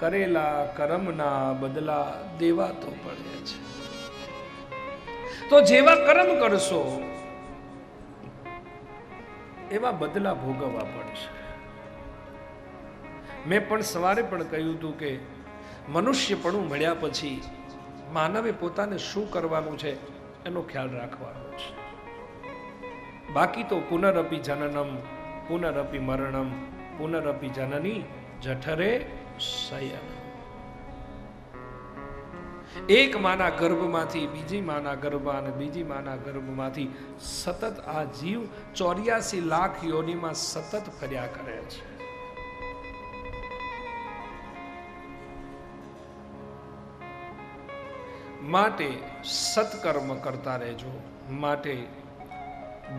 કરેલા કર્મના બદલા દેવા તો પડે છે. તો જેવા કર્મ કરશો, એવા બદલા ભોગવવા પડશે. મેં પણ સવારે પણ કહ્યું હતું કે, મનુષ્યપણું મળ્યા પછી માનવે પોતાને શું કરવાનું છે એનો ખ્યાલ રાખવાનો છે. બાકી તો પુનરપી જનનમ પુનરપી મરણમ પુનરપી જનની જઠરે શયન એક માના ગર્ભમાંથી, બીજી માના ગર્ભમાં અને બીજી માના ગર્ભમાંથી સતત આ જીવ ચોર્યાસી લાખ યોનિમાં સતત ફર્યા કરે છે. માટે સત્કર્મ કરતા રહેજો. માટે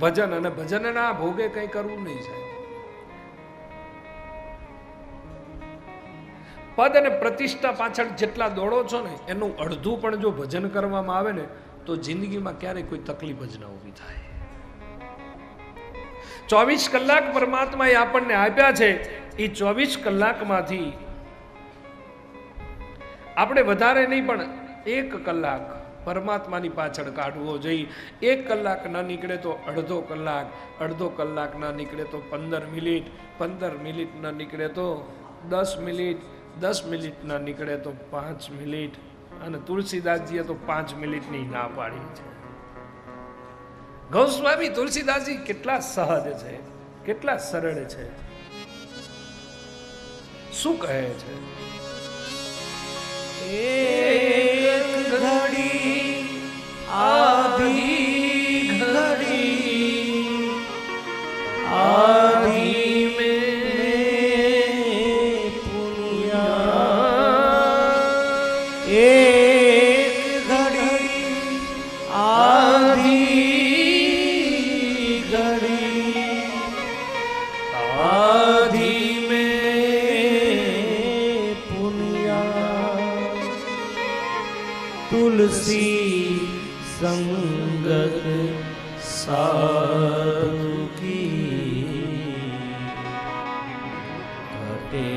ભજન અને ભજનના ભોગે કંઈ કરવું નહીં સાહેબ પદ અને પ્રતિષ્ઠા પાછળ જેટલા દોડો છો ને, એનું અડધું પણ જો ભજન કરવામાં આવે ને, તો જિંદગીમાં ક્યારેય કોઈ તકલીફ જ ન ઊભી થાય. ચોવીસ કલાક પરમાત્માએ આપણને આપ્યા છે એ ચોવીસ કલાકમાંથી આપણે વધારે નહીં, પણ એક કલાક પરમાત્માની પાછળ કાઢવો જોઈએ. એક કલાક ન નીકળે તો અડધો કલાક અડધો કલાક ન નીકળે તો પંદર મિનિટ પંદર મિનિટ ન નીકળે તો દસ મિનિટ દસ મિનિટ ન નીકળે તો પાંચ મિનિટ અને તુલસીદાસજીએ તો પાંચ મિનિટની ના પાડી છે. ગૌસ્વામી તુલસીદાસજી કેટલા સહજ છે, કેટલા સરળ છે. શું કહે છે? ઘડી ઘડી, આધી તુલસી સંગત સાધુ કી ઘટે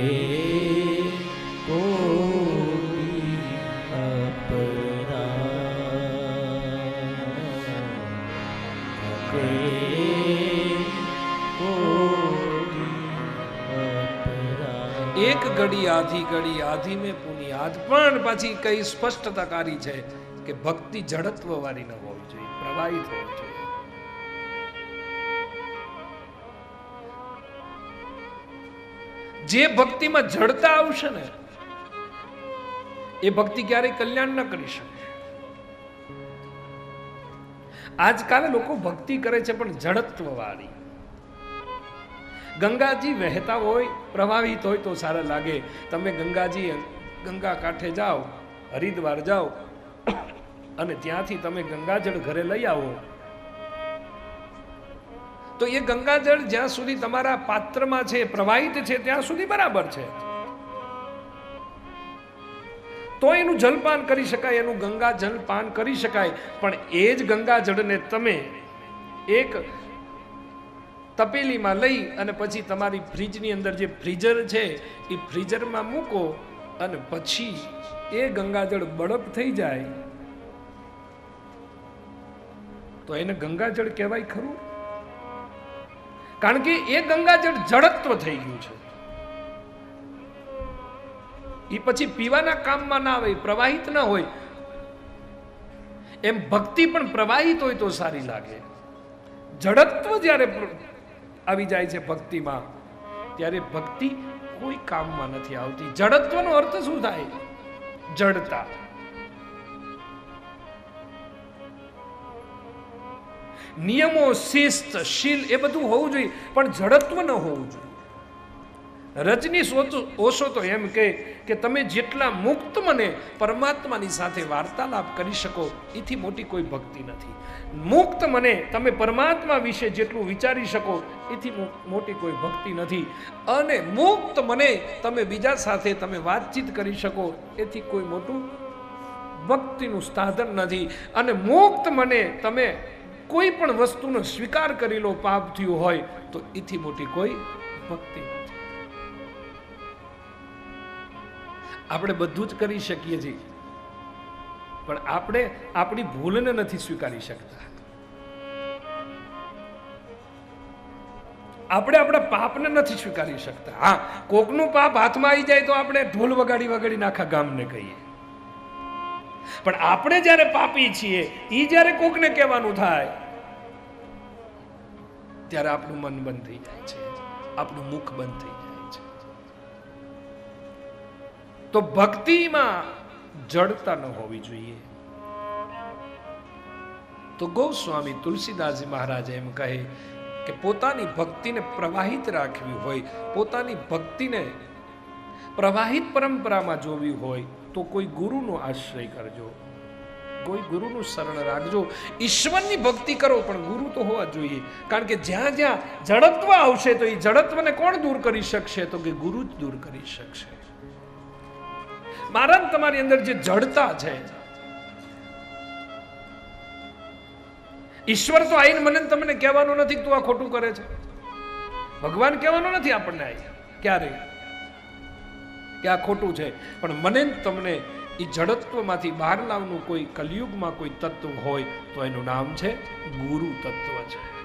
Amen. એક ઘડી, આધી ઘડી આધી મેં પુનિયાદ. પણ પછી કઈ સ્પષ્ટતા કરી છે કે ભક્તિ જડત્વ વાળી ન હોવી જોઈએ, પ્રવાહિત હોવી જોઈએ. જે ભક્તિમાં જડતા આવશે ને, એ ભક્તિ ક્યારેય કલ્યાણ ન કરી શકે. આજકાલ લોકો ભક્તિ કરે છે, પણ જડત્વ વાળી ગંગાજી વહેતા હોય પ્રવાહિત હોય તો સારા લાગે. તમે ગંગાજી, ગંગા કાંઠે જાઓ, હરિદ્વાર જાઓ, અને ત્યાંથી તમે ગંગાજળ ઘરે લઈ આવો. તો એ ગંગાજળ જ્યાં સુધી તમારા પાત્રમાં છે, પ્રવાહિત છે, ત્યાં સુધી બરાબર છે. તો એનું જલપાન કરી શકાય, એનું ગંગા જલપાન કરી શકાય. પણ એ જ ગંગાજળને તમે એક તપેલીમાં લઈ અને પછી તમારી ફ્રીજની અંદર જે ફ્રીઝર છે, એ ફ્રીઝરમાં મૂકો અને પછી એ ગંગાજળ બળપ થઈ જાય. તો એને ગંગાજળ કહેવાય ખરું? કારણ કે એ ગંગાજળ જડત્વ થઈ ગયું છે. એ પછી પીવાના કામમાં ના આવે પ્રવાહિત ના હોય. એમ ભક્તિ પણ પ્રવાહિત હોય તો સારી લાગે. જડત્વ જ્યારે આવી જાય છે ભક્તિમાં. ત્યારે ભક્તિ કોઈ કામમાં નથી આવતી. જડત્વનો અર્થ શું થાય? જડતા. નિયમો, શિસ્ત, શીલ એ બધું હોવું જોઈએ, પણ જડત્વ ન હોવું જોઈએ. રજનીશ ઓશો તો એમ કહે કે તમે જેટલા મુક્ત મને પરમાત્માની સાથે વાર્તાલાપ કરી શકો, એથી મોટી કોઈ ભક્તિ નથી. મુક્ત મને તમે પરમાત્મા વિશે જેટલું વિચારી શકો, એથી મોટી કોઈ ભક્તિ નથી. અને મુક્ત મને તમે બીજા સાથે તમે વાતચીત કરી શકો, એથી કોઈ મોટું ભક્તિનું સાધન નથી. અને મુક્ત મને તમે કોઈ પણ વસ્તુનો સ્વીકાર કરી લો પાપ થયું હોય, તો એથી મોટી કોઈ ભક્તિ નથી આપણે બધું જ કરી શકીએ છીએ પણ આપણે આપણી ભૂલને નથી સ્વીકારી શકતા. આપણે આપણા પાપને નથી સ્વીકારી શકતા. હા, કોકનું પાપ હાથમાં આવી જાય તો આપણે ઢોલ વગાડી વગાડીને આખા ગામને કહીએ. પણ આપણે જ્યારે પાપી છીએ એ જ્યારે કોકને કહેવાનું થાય, ત્યારે આપણું મન બંધ થઈ જાય છે. આપણું મુખ બંધ થઈ જાય તો ભક્તિમાં જડતા ન હોવી જોઈએ. તો ગોસ્વામી તુલસીદાસજી મહારાજ એમ કહે કે પોતાની ભક્તિને પ્રવાહિત રાખવી હોય, પોતાની ભક્તિને પ્રવાહિત પરંપરામાં જોવી હોય, તો કોઈ ગુરુનો આશ્રય કરજો. કોઈ ગુરુનું શરણ રાખજો. ઈશ્વરની ભક્તિ કરો, પણ ગુરુ તો હોવા જોઈએ. કારણ કે જ્યાં જ્યાં જડત્વ આવશે, તો એ જડત્વને કોણ દૂર કરી શકશે? તો કે ગુરુ જ દૂર કરી શકશે. મારા તમારી અંદર જે જડતા છે. ઈશ્વર તો આઈને મને તમને કહેવાનું નથી તું આ ખોટું કરે છે. ભગવાન કહેવાનું નથી આપણને આઈ ક્યારે? કે આ ખોટું છે. પણ મને તમને એ જડત્વમાંથી બહાર લાવનું કોઈ કલયુગમાં કોઈ તત્વ હોય તો એનું નામ છે ગુરુ તત્વ છે.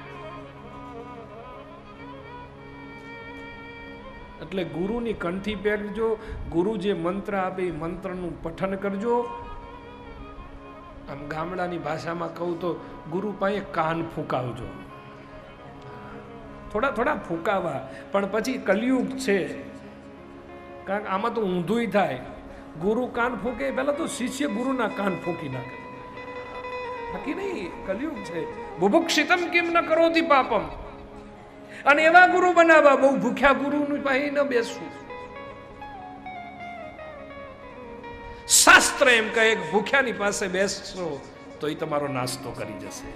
એટલે ગુરુની કંઠી પહેરજો, ગુરુ જે મંત્ર આપે એ મંત્રનું પઠન કરજો. આમ ગામડાની ભાષામાં કહું તો ગુરુ પાસે કાન ફૂંકાવજો. થોડા થોડા ફૂંકાવા, પણ પછી કલયુગ છે. કારણ કે આમાં તો ઊંધુંય થાય. ગુરુ કાન ફૂંકે, પહેલાં તો શિષ્ય ગુરુના કાન ફૂંકી નાખે. બાકી નહીં, કલયુગ છે. બુભુક્ષિતમ કેમ ન કરોતી પાપમ. અને એવા ગુરુ બનાવવા, બહુ ભૂખ્યા ગુરુની પાસે ન બેસવું. શાસ્ત્ર એમ કહે ભૂખ્યાની પાસે બેસશો તો એ તમારો નાસ્તો કરી જશે.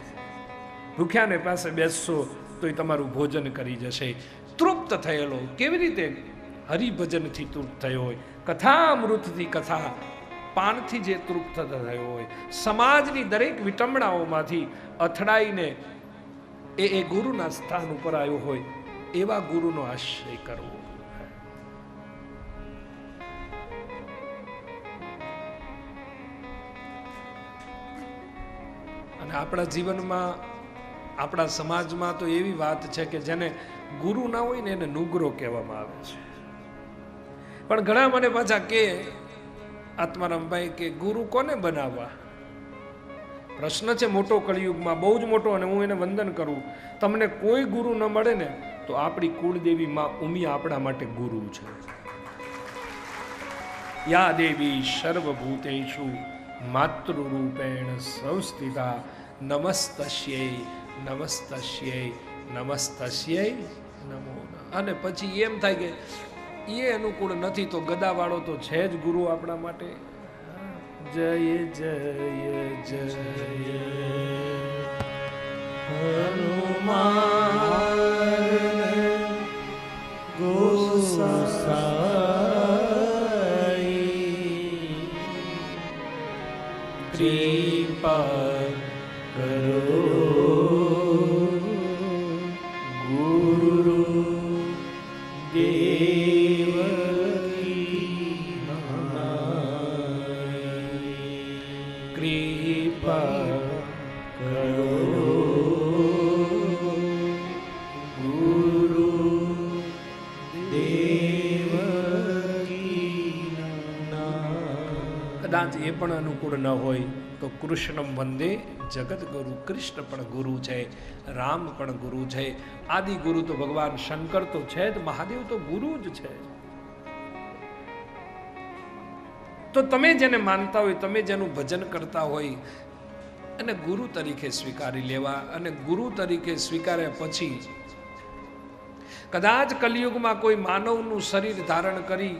ભૂખ્યાને પાસે બેસશો તો એ તમારું ભોજન કરી જશે. તૃપ્ત થયેલો, કેવી રીતે? હરિભજનથી તૃપ્ત થયો હોય. કથામૃતથી કથા, પાનથી જે તૃપ્ત થયો હોય. સમાજની દરેક વિટંબણાઓમાંથી અથડાઈને એ એ ગુરુના સ્થાન ઉપર આવ્યો હોય, એવા ગુરુનો આશ્રય કરવો. અને આપણા જીવનમાં, આપણા સમાજમાં તો એવી વાત છે કે જેને ગુરુ ના હોય ને એને નુગરો કહેવામાં આવે છે. પણ ઘણા મને પાછા કે આત્મારામભાઈ કે ગુરુ કોને બનાવવા? પ્રશ્ન છે મોટો કળિયુગમાં, બહુ જ મોટો અને હું એને વંદન કરું. તમને કોઈ ગુરુ ન મળે ને, તો આપણી કુળદેવી માં ઉમી આપણા માટે ગુરુ છે. યા દેવી સર્વભૂતેશુ માતૃરૂપેણ સંસ્થિતા નમસ્તસ્યૈ નમસ્તસ્યૈ નમસ્તસ્યૈ નમો. અને પછી એમ થાય કે, એ અનુકૂળ નથી તો ગદાવાળો તો છે જ ગુરુ આપણા માટે. જય જય જય હનુમાન ગોસાઈ કૃપા કરો કદાચ એ પણ અનુકૂળ ન હોય તો કૃષ્ણમ વંદે જગતગુરુ કૃષ્ણ પણ ગુરુ છે, રામ પણ ગુરુ છે, આદિ ગુરુ તો ભગવાન શંકર તો છે જ, મહાદેવ તો ગુરુ જ છે. તો તમે જેને માનતા હોય, તમે જેનું ભજન કરતા હોય, અને ગુરુ તરીકે સ્વીકારી લેવા, અને ગુરુ તરીકે સ્વીકાર્યા પછી કદાચ કલિયુગમાં કોઈ માનવનું શરીર ધારણ કરી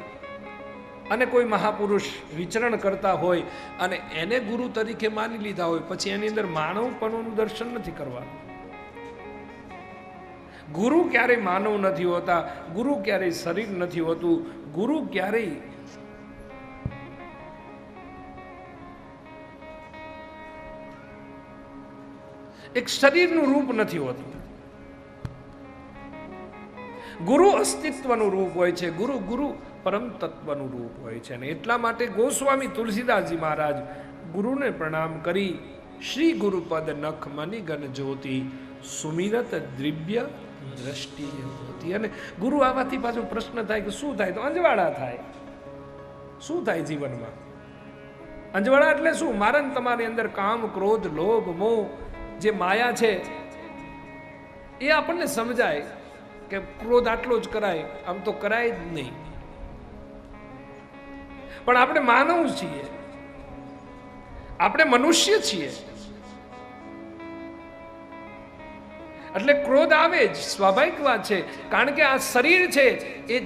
અને કોઈ મહાપુરુષ વિચરણ કરતા હોય અને એને ગુરુ તરીકે માની લીધા હોય, પછી એની અંદર માનવપણું દર્શન નથી કરવાનું. ગુરુ ક્યારેય માનવ નથી હોતા, ગુરુ ક્યારેય શરીર નથી હોતું, ગુરુ ક્યારેય એક શરીરનું રૂપ નથી હોતું. ગુરુ અસ્તિત્વનું રૂપ હોય છે, ગુરુ ગુરુ પરમ તત્વનું રૂપ હોય છે. અને એટલા માટે ગોસ્વામી તુલસીદાસજી મહારાજ ગુરુને પ્રણામ કરી, શ્રી ગુરુપદ નખ મનિગન જ્યોતિ સુમિરત દ્રિવ્ય દ્રષ્ટિ હતી અને ગુરુ આવવાથી પાછો પ્રશ્ન થાય કે શું થાય? તો અંજવાળા થાય. શું થાય જીવનમાં? અંજવાળા એટલે શું? મારે તમારી અંદર કામ, ક્રોધ, લોભ, મોહ જે માયા છે, એ આપણને સમજાય કે ક્રોધ આટલો જ કરાય, આમ તો કરાય જ નહીં. પણ આપણે માનવ છીએ. આપણે મનુષ્ય છીએ. એટલે ક્રોધ આવે જ, સ્વાભાવિક વાત છે. કારણ કે આ શરીર છે, એ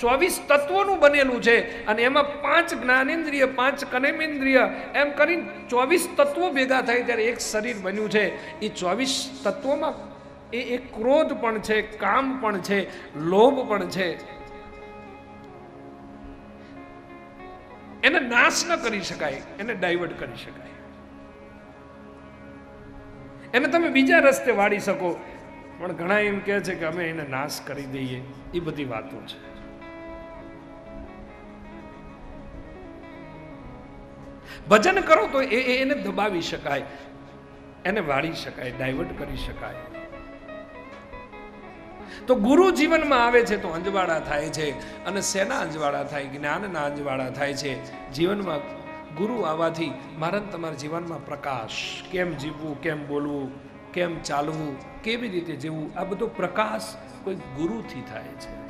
ચોવીસ તત્વોનું બનેલું છે અને એમાં પાંચ જ્ઞાનેન્દ્રિય, પાંચ કનેમેન્દ્રિય, એમ કરીને ચોવીસ તત્વો ભેગા થાય ત્યારે એક શરીર બન્યું છે. એ ચોવીસ તત્વોમાં એ એક ક્રોધ પણ છે, કામ પણ છે, લોભ પણ છે. એને નાશ ન કરી શકાય, એને ડાયવર્ટ કરી શકાય. એને તમે બીજા રસ્તે વાળી શકો, પણ ઘણા એમ કહે છે કે અમે એને નાશ કરી દઈએ, એ બધી વાતો છે. ભજન કરો તો એ એને દબાવી શકાય, એને વાળી શકાય ડાયવર્ટ કરી શકાય. તો ગુરુ જીવનમાં આવે છે તો અંજવાળા થાય છે અને શેના અંજવાળા થાય, જ્ઞાનના અંજવાળા થાય છે. જીવનમાં ગુરુ આવવાથી મારા તમારા જીવનમાં પ્રકાશ, કેમ જીવવું, કેમ બોલવું, કેમ ચાલવું, કેવી રીતે જીવવું, આ બધો પ્રકાશ કોઈ ગુરુથી થાય છે.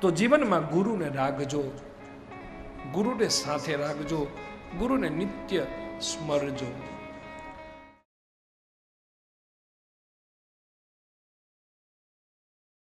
તો જીવનમાં ગુરુને રાખજો, ગુરુને સાથે રાખજો, ગુરુને નિત્ય સ્મરજો.